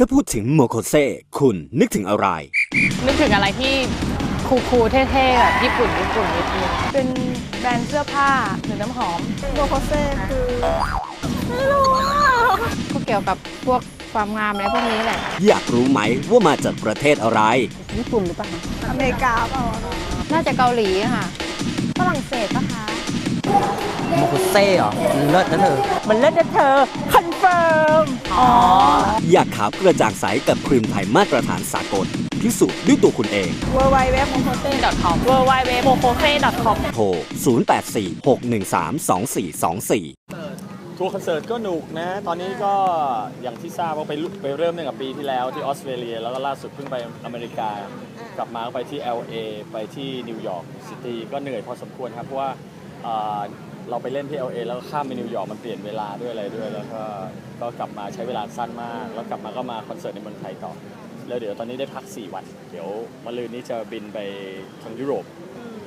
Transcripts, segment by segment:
ถ้าพูดถึงโมโคเซคุณนึกถึงอะไร นึกถึงอะไรที่คูลๆเท่ๆแบบญี่ปุ่นญี่ปุ่นนิดนึงเป็นแบรนด์เสื้อผ้าหรือน้ำหอมโบโคเซ่คือก็เกี่ยวกับพวกความงามอะไรพวกนี้แหละ อยากรู้ไหมว่ามาจากประเทศอะไร ญี่ปุ่นหรือเปล่าอเมริกาเปล่าน่าจะเกาหลีอะค่ะฝรั่งเศสปะคะโมโคเซ่เหรอมันเลิศนะเธอมันเลิศนะเธอคอนเฟิร์มอ๋ออยากขาวกระจ่างใสกับครีมไทยมาตรฐานสากลพิสูจน์ด้วยตัวคุณเองเวอร์ไวเว็บโมโคเซ่ .com w w w m o k o s e .com โทร 0846132424 ทัวร์คอนเสิร์ตก็หนุกนะ ตอนนี้ก็อย่างที่ทราบว่าไปลุไปเริ่มตั้งแต่ปีที่แล้วที่ออสเตรเลีย แล้วก็ล่าสุดเพิ่งไปอเมริกา กลับมาก็ไปที่ LA ไปที่นิวยอร์กซิตี้ก็เหนื่อยพอสมควรครับ เพราะว่าเอ่อ เราไปเล่นที่ LA แล้วข้ามไปนิวยอร์กมันเปลี่ยนเวลาด้วยอะไรด้วยแล้วก็ก็กลับมาใช้เวลาสั้นมาก แล้วกลับมาก็มาคอนเสิร์ตในเมืองไทยต่อ แล้วเดี๋ยวตอนนี้ได้พัก 4 วัน เดี๋ยวมะรืนนี้จะบินไปทางยุโรป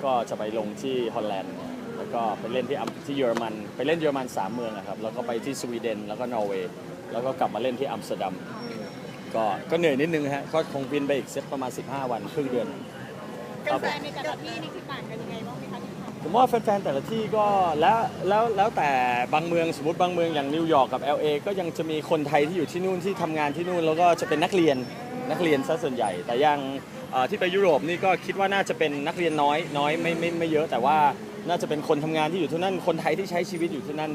ก็จะไปลงที่ฮอลแลนด์แล้วก็ไปเล่นที่อัมที่เยอรมัน ไปเล่นเยอรมันสามเมืองอะครับแล้วก็ไปที่สวีเดนแล้วก็นอร์เวย์แล้วก็กลับมาเล่นที่อัมสเตอร์ดัมก็ก็เหนื่อยนิดนึงฮะก็คงบินไปอีกเซตประมาณ 15 วันครึ่งเดือนครับผมในแต่ละที่นี่คือต่างกันยังไงบ้างไหมคะ ผมว่าแฟนๆแต่ละที่ก็แล้วแล้วแล้วแต่บางเมืองสมมติบางเมืองอย่างนิวยอร์กกับ LA ก็ยังจะมีคนไทยที่อยู่ที่นู่นที่ทำงานที่นู่น แล้วก็จะเป็นนักเรียนนักเรียนซะส่วนใหญ่ แต่ยังเอ่อที่ไปยุโรปนี่ก็คิดว่าน่าจะเป็นนักเรียนน้อยน้อยไม่ไม่ไม่เยอะ แต่ว่าน่าจะเป็นคนทำงานที่อยู่ที่นั่นคนไทยที่ใช้ชีวิตอยู่ที่นั่น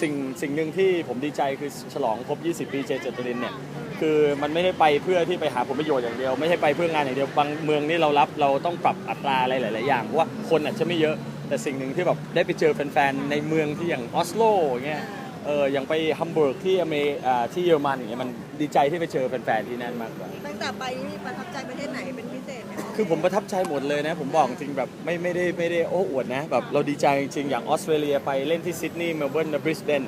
สิ่งสิ่งหนึ่งที่ผมดีใจคือฉลองครบ 20 ปีเจเจตรินเนี่ยคือมันไม่ได้ไปเพื่อที่ไปหาผลประโยชน์อย่างเดียว ไม่ใช่ไปเพื่องานอย่างเดียวบางเมืองนี่เรารับเราต้องปรับอัตราอะไรหลาย ๆ อย่างเพราะว่าคนอาจจะไม่เยอะ แต่สิ่งหนึ่งที่แบบได้ไปเจอแฟนๆในเมืองที่อย่างออสโลอย่างเงี้ยเอออย่างไปฮัมบูร์กที่อเมริอ่าที่เยอรมันอย่างเงี้ยมันดีใจที่ไปเจอแฟนๆที่นั่นมากกว่า ตั้งแต่ไปนี่ประทับใจประเทศไหนเป็นพิเศษไหมคะคือผมประทับใจหมดเลยนะ ผมบอกจริงแบบไม่ไม่ได้ไม่ได้โอ้อวดนะแบบเราดีใจจริงๆอย่างออสเตรเลียไปเล่นที่ซิดนีย์เมลเบิร์นบริสเบน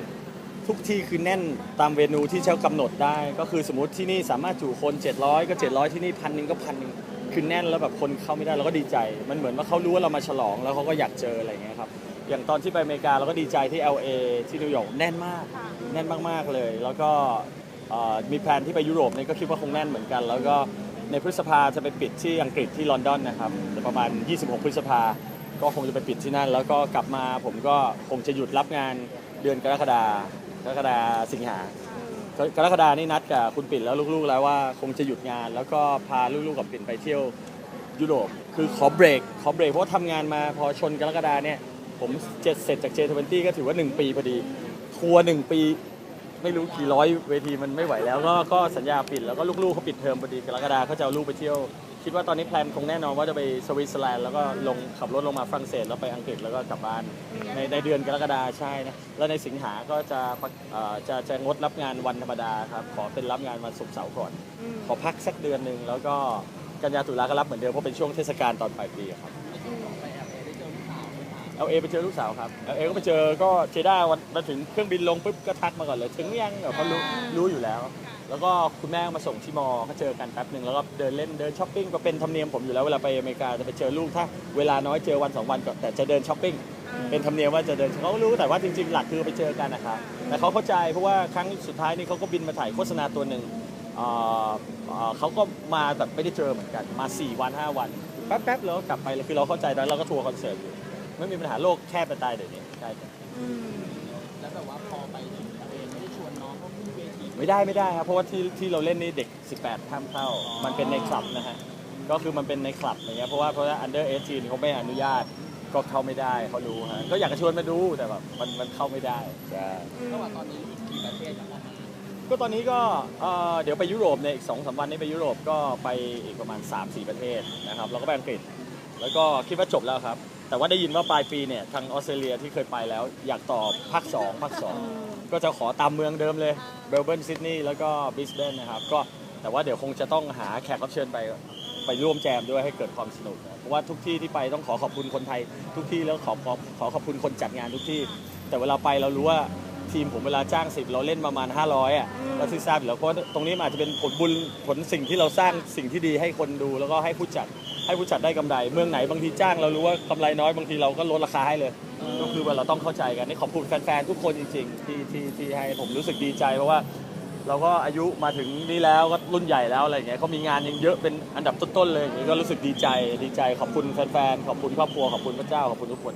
ทุกที่คือแน่นตามเวนูที่เช้ากำหนดได้ ก็คือสมมติที่นี่สามารถจุคน 700 ก็ 700 ที่นี่พันหนึ่งก็พันหนึ่ง คือแน่นแล้วแบบคนเข้าไม่ได้เราก็ดีใจ มันเหมือนว่าเขารู้ว่าเรามาฉลองแล้วเขาก็อยากเจออะไรอย่างเงี้ยครับอย่างตอนที่ไปอเมริกาเราก็ดีใจที่ LA ที่นิวยอร์กแน่นมาก แน่นมากๆเลย แล้วก็เอ่อมีแพลนที่ไปยุโรปเนี่ยก็คิดว่าคงแน่นเหมือนกัน แล้วก็ในพฤษภาจะไปปิดที่อังกฤษที่ลอนดอนนะครับประมาณ 26 พฤษภาก็คงจะไปปิดที่นั่น แล้วก็กลับมาผมก็คงจะหยุดรับงานเดือนกรกฎากรกฎาสิงหา กรกฎานี่นัดกับคุณปิ่นแล้วลูกๆแล้วว่าคงจะหยุดงาน แล้วก็พาลูกๆกับปิ่นไปเที่ยวยุโรปคือขอเบรกขอเบรกเพราะทำงานมาพอชนกรกฎาเนี่ย ผมเจ็ดเสร็จจากเจทเวนตี้ก็ถือว่า 1 ปีพอดี ทัวร์หนึ่งปี ไม่รู้กี่ร้อยเวทีมันไม่ไหวแล้ว ก็ก็สัญญาปิดแล้วก็ลูกๆเขาปิดเทอมพอดีกรกฎาเขาจะเอาลูกไปเที่ยว คิดว่าตอนนี้แพลนคงแน่นอนว่าจะไปสวิตเซอร์แลนด์แล้วก็ลงขับรถลงมาฝรั่งเศสแล้วไปอังกฤษแล้วก็กลับบ้านในในเดือนกรกฎาใช่นะแล้วในสิงหาก็จะเอ่อจะจะงดรับงานวันธรรมดาครับขอเป็นรับงานวันศุกร์เสาร์ก่อน ขอพักสักเดือนหนึ่งแล้วก็กันยาตุลาก็รับเหมือนเดิมเพราะเป็นช่วงเทศกาลตอนปลายปีอะครับ เอเอไปเจอลูกสาวครับเอเอก็ไปเจอก็เจด้าวันมาถึงเครื่องบินลงปุ๊บก็ทักมาก่อนเลย ถึงยังเดี๋ยวเขารู้รู้อยู่แล้ว แล้วก็คุณแม่มาส่งที่มอ ก็เจอกันแป๊บหนึ่งแล้วก็เดินเล่นเดินช้อปปิ้งก็เป็นธรรมเนียมผมอยู่แล้วเวลาไปอเมริกาจะไปเจอลูกถ้าเวลาน้อยเจอวันสองวันก็แต่จะเดินช้อปปิ้งเป็นธรรมเนียมว่าจะเดินเขาก็รู้แต่ว่าจริงๆ หลักคือไปเจอกันนะครับแต่เขาเข้าใจเพราะว่าครั้งสุดท้ายนี่เขาก็บินมาถ่ายโฆษณาตัวหนึ่งเอ่อเอ่อเขาก็มาแบบไม่ได้เจอเหมือนกันมา 4 วัน 5 วันแป๊บๆแล้วก็กลับไปเลยคือเราเข้าใจแล้วเราก็ทัวร์คอนเสิร์ตอยู่ ไม่มีปัญหาโลกแคบไปตายเดี๋ยวนี้ใช่ครับไม่ได้ไม่ได้ครับ เพราะว่าที่ที่เราเล่นนี่เด็ก 18ห้ามเข้า มันเป็นในคลับนะฮะ ก็คือมันเป็นในคลับอย่างเงี้ย เพราะว่าเพราะว่า under 18เขาไม่อนุญาต ก็เข้าไม่ได้เขารู้ฮะ ก็อยากจะชวนมาดูแต่แบบมันมันเข้าไม่ได้ใช่ก็ตอนนี้ก็เอ่อเดี๋ยวไปยุโรปเนี่ยอีกสองสามวันนี้ไปยุโรปก็ไปอีกประมาณ 3-4 ประเทศนะครับแล้วก็ไปอังกฤษ แล้วก็คิดว่าจบแล้วครับ แต่ว่าได้ยินว่าปลายปีเนี่ยทางออสเตรเลียที่เคยไปแล้ว อยากต่อภาค2ภาค2ก็จะขอตามเมืองเดิมเลยเบลเบิร์นซิดนีย์แล้วก็บริสเบนนะครับก็แต่ว่าเดี๋ยวคงจะต้องหาแขกรับเชิญไปไปร่วมแจมด้วยให้เกิดความสนุกนะเพราะว่าทุกที่ที่ไปต้องขอขอบคุณคนไทย ทุกที่แล้วขอขอขอขอบคุณคนจัดงานทุกที่ แต่เวลาไปเรารู้ว่าทีมผมเวลาจ้างสิบเราเล่นประมาณ 500อะเราที่ทราบอยู่แล้วเพราะว่าตรงนี้มันอาจจะเป็นผลบุญผลสิ่งที่เราสร้างสิ่งที่ดีให้คนดูแล้วก็ให้ผู้จัด ให้ผู้จัดได้กำไร เมืองไหนบางทีจ้างเรารู้ว่ากำไรน้อยบางทีเราก็ลดราคาให้เลย ก็คือว่าเราต้องเข้าใจกันนี่ขอบคุณแฟนๆทุกคนจริงๆที่ที่ที่ให้ผมรู้สึกดีใจเพราะว่าเราก็อายุมาถึงนี่แล้วก็รุ่นใหญ่แล้วอะไรอย่างเงี้ยเขามีงานยังเยอะเป็นอันดับต้นๆเลยอย่างเงี้ยก็รู้สึกดีใจดีใจขอบคุณแฟนๆขอบคุณครอบครัวขอบคุณพระเจ้าขอบคุณทุกคน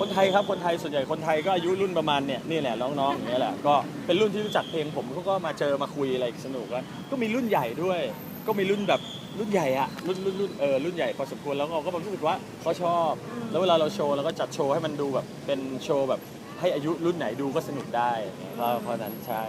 คนไทยครับคนไทยส่วนใหญ่คนไทยก็อายุรุ่นประมาณเนี่ยนี่แหละน้องๆอย่างเงี้ยแหละก็เป็นรุ่นที่รู้จักเพลงผมเขาก็มาเจอมาคุยอะไรสนุกแล้วก็มีรุ่นใหญ่ด้วย ก็มีรุ่นแบบรุ่นใหญ่อะรุ่นรุ่นรุ่นเออรุ่นใหญ่พอสมควรแล้วก็ก็รู้สึกว่าเขาชอบ แล้วเวลาเราโชว์เราก็จัดโชว์ให้มันดูแบบเป็นโชว์แบบให้อายุรุ่นไหนดูก็สนุกได้เพราะเพราะฉะนั้นใช่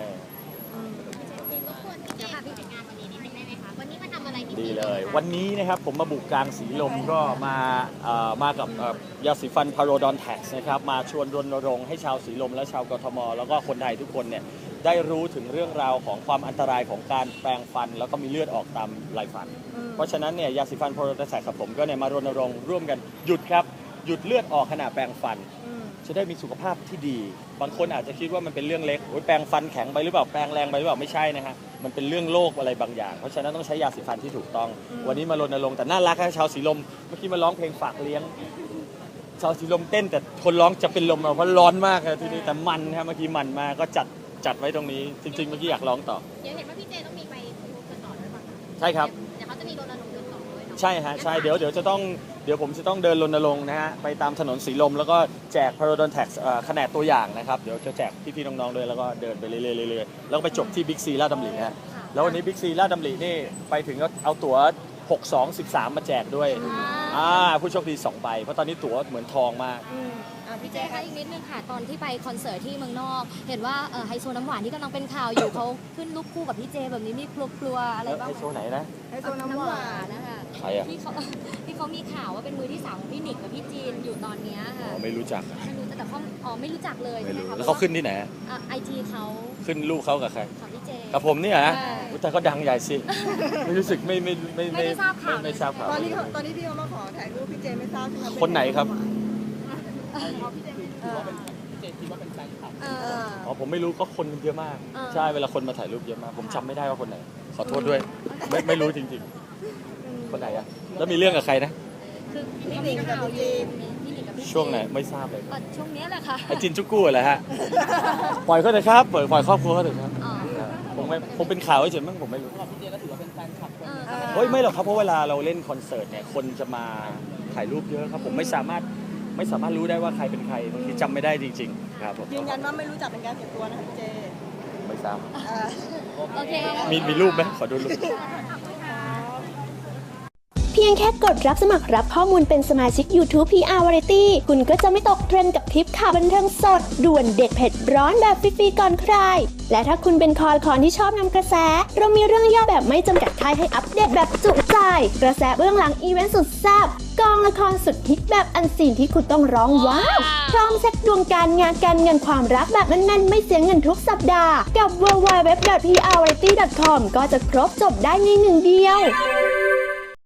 เดี๋ยวค่ะพี่จัดงานวันนี้นิดนึงได้ไหมคะ วันนี้มาทำอะไรที่ดีนี่เลยคะวันนี้นะครับผมมาบุกกลางสีลมก็มาเอ่อมากับเอ่อยาสีฟันพาโรดอนแท็กนะครับมาชวนรณรงค์ให้ชาวสีลมและชาวกทม แล้วก็คนไทยทุกคนเนี่ย ได้รู้ถึงเรื่องราวของความอันตรายของการแปรงฟัน แล้วก็มีเลือดออกตามลายฟัน เพราะฉะนั้นเนี่ยยาสีฟันพาโรดอนแท็กกับผมก็เนี่ยมารณรงค์ร่วมกันหยุดครับหยุดเลือดออกขณะแปรงฟัน จะได้มีสุขภาพที่ดี บางคนอาจจะคิดว่ามันเป็นเรื่องเล็กโอ๊ยแปรงฟันแข็งไปหรือเปล่าแปรงแรงไปหรือเปล่าไม่ใช่นะฮะมันเป็นเรื่องโรคอะไรบางอย่าง เพราะฉะนั้นต้องใช้ยาสีฟันที่ถูกต้อง วันนี้มารณรงค์แต่น่ารักนะชาวสีลมเมื่อกี้มาร้องเพลงฝากเลี้ยงชาวสีลมเต้นแต่คนร้องจะเป็นลมเอาเพราะร้อนมากเลยที่นี่แต่มันนะฮะเมื่อกี้มันมากก็จัด จัดไว้ตรงนี้ จริง ๆ เมื่อกี้อยากร้องต่อ เดี๋ยวเห็นว่าพี่เจต้องมีไปดูกันต่อด้วยป่ะคะใช่ครับ เดี๋ยวเขาจะมีรณรงค์เดินต่อด้วยเนาะใช่ฮะใช่เดี๋ยวเดี๋ยวจะต้องเดี๋ยวผมจะต้องเดินรณรงค์นะฮะไปตามถนนสีลม แล้วก็แจกพาราดอนแท็กขนาดตัวอย่างนะครับเดี๋ยวจะแจกพี่ๆน้องๆด้วยแล้วก็เดินไปเรื่อยๆเรื่อยๆแล้วก็ไปจบที่บิ๊กซีลาดดำริฮะแล้ววันนี้บิ๊กซีลาดดำรินี่ไปถึงก็เอาตั๋ว 6 2 13 มาแจกด้วย อ่า ผู้โชคดี2ใบเพราะตอนนี้ตั๋วเหมือนทองมากอะพี่พี่เจเจคะคะอีกนิดนึงค่ะตอนที่ไปคอนเสิร์ตที่เมืองนอก เห็นว่าเอ่อไฮโซน้ำหวานที่กำลังเป็นข่าวอยู่ เขาขึ้นรูปคู่กับพี่เจแบบนี้มีกลัวกลัวๆอะไรแล้วบ้างไอไหมโชว์ไหนนะให้ตัวน้ำหวานนะคะ ใครอะที่เขาที่เขามีข่าวว่าเป็นมือที่สามของพี่หนิกกับพี่จีนอยู่ตอนเนี้ยอ๋ค่ะอไม่รู้จักไม่รู้แต่เขาอ๋อไม่รู้จักเลยไม่ใช่ไหมรู้คะแล้วเขาขึ้นที่ไหนไอจีเขาขึ้นรูปเขากับใครกับพี่เจ กับผมนี่ฮะใช่ อุ๊ยแต่เขาดังใหญ่สิไม่รู้สึกไม่ไม่ไม่ไม่ได้ทราบข่าว ไม่ไม่ทราบข่าว ตอนนี้เขาตอนนี้พี่เขามาขอถ่ายรูปพี่เจไม่ทราบใช่ไหมคนไหนครับเออ อ๋อผมไม่รู้ก็คนเยอะมาก อ่า ใช่เวลาคนมาถ่ายรูปเยอะมาก ผมจำไม่ได้ว่าคนไหน ขอโทษด้วย ไม่ไม่รู้จริง ๆ คนไหนอะแล้วมีเรื่องกับใครนะ คือไม่มีข่าวอยู่พี่หนิกกับพี่เจช่วงไหนไม่ทราบเลยก็ช่วงเนี้ยแหละค่ะไอจินจุกกู้เหรอฮะ ปล่อยเขาเถอะครับปล่อยปล่อยครอบครัวเขาเถอะครับอ๋อผมไม่ผมเป็นข่าวเฉยๆมั้งผมไม่รู้เออก็ไม่ได้เฮ้ยไม่หรอกครับเพราะเวลาเราเล่นคอนเสิร์ตเนี่ยคนจะมาถ่ายรูปเยอะครับ ผมไม่สามารถไม่สามารถรู้ได้ว่าใครเป็นใครบางทีจำไม่ได้จริง ๆ ครับผมยืนยันว่าไม่รู้จักเป็นการส่วนตัวนะคะพี่เจไม่ทราบเออโอเค มีมีรูปไหมขอดูรูปเพียงแค่กดรับสมัครรับข้อมูลเป็นสมาชิก YouTube PR Variety คุณก็จะไม่ตกเทรนกับคลิปข่าวบันเทิงสด ด่วนเด็ดเผ็ดร้อนแบบฟรีๆก่อนใคร และถ้าคุณเป็นคอละคอนที่ชอบนำกระแส เรามีเรื่องย่อแบบไม่จำกัดค่ายให้อัปเดตแบบจุใจ กระแสเบื้องหลังอีเวนต์สุดแซ่บกองละครสุดฮิตแบบอันซีนที่คุณต้องร้องว้าวพร้อมเช็คดวงการงานการเงินความรักแบบแน่นๆไม่เสียเงินทุกสัปดาห์ กับ w w w p r v a r i e t y c o m ก็จะครบจบได้ในหนึ่งเดียว